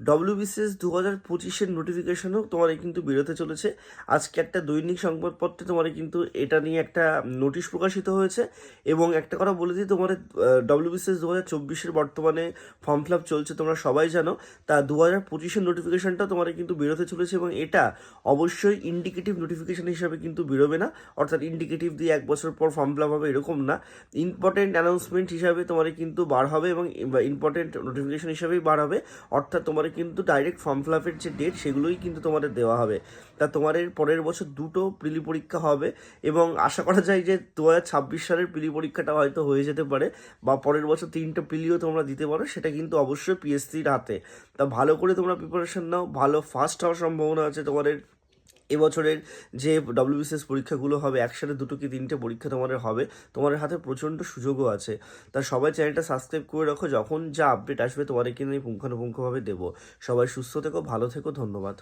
WBCS দু হাজার পঁচিশের নোটিফিকেশনও তোমার কিন্তু বেরোতে চলেছে। আজকে একটা দৈনিক সংবাদপত্রে তোমার কিন্তু এটা নিয়ে একটা নোটিশ প্রকাশিত হয়েছে এবং একটা কথা বলে দিই তোমার ডব্লিউবিসিএস দু হাজার চব্বিশের বর্তমানে ফর্ম ফিল আপ চলছে, তোমরা সবাই জানো। তা দু হাজার পঁচিশের নোটিফিকেশনটা তোমার কিন্তু বেরোতে চলেছে এবং এটা অবশ্যই ইন্ডিকেটিভ নোটিফিকেশন হিসাবে কিন্তু বেরোবে না। অর্থাৎ ইন্ডিকেটিভ দিয়ে এক বছর পর ফর্ম ফিল আপ হবে এরকম না। ইম্পর্টেন্ট অ্যানাউন্সমেন্ট হিসাবে তোমার কিন্তু বার হবে এবং ইম্পর্টেন্ট নোটিফিকেশন হিসাবেই বার হবে। অর্থাৎ তোমার কিন্তু ডাইরেক্ট ফর্ম ফিল আপের যে ডেট সেগুলোই কিন্তু তোমাদের দেওয়া হবে। তা তোমাদের পরের বছর দুটো প্রিলি পরীক্ষা হবে এবং আশা করা যায় যে দু ছাব্বিশ সালের প্রিলি পরীক্ষাটা হয়তো হয়ে যেতে পারে বা পরের বছর তিনটে প্রিলিও তোমরা দিতে পারো, সেটা কিন্তু অবশ্যই পিএসসির হাতে। তা ভালো করে তোমরা প্রিপারেশান নাও, ভালো ফার্স্ট হওয়ার সম্ভাবনা আছে তোমাদের। এবছরের যে ডব্লিউবিসিএস পরীক্ষাগুলো হবে, একসাথে দুটো কি তিনটে পরীক্ষা তোমাদের হবে, তোমাদের হাতে প্রচণ্ড সুযোগও আছে। তা সবাই চ্যানেলটা সাবস্ক্রাইব করে রাখো, যখন যা আপডেট আসবে তোমাদেরকে আমি পুঙ্খানুপুঙ্খভাবে দেবো। সবাই সুস্থ থেকো, ভালো থেকো, ধন্যবাদ।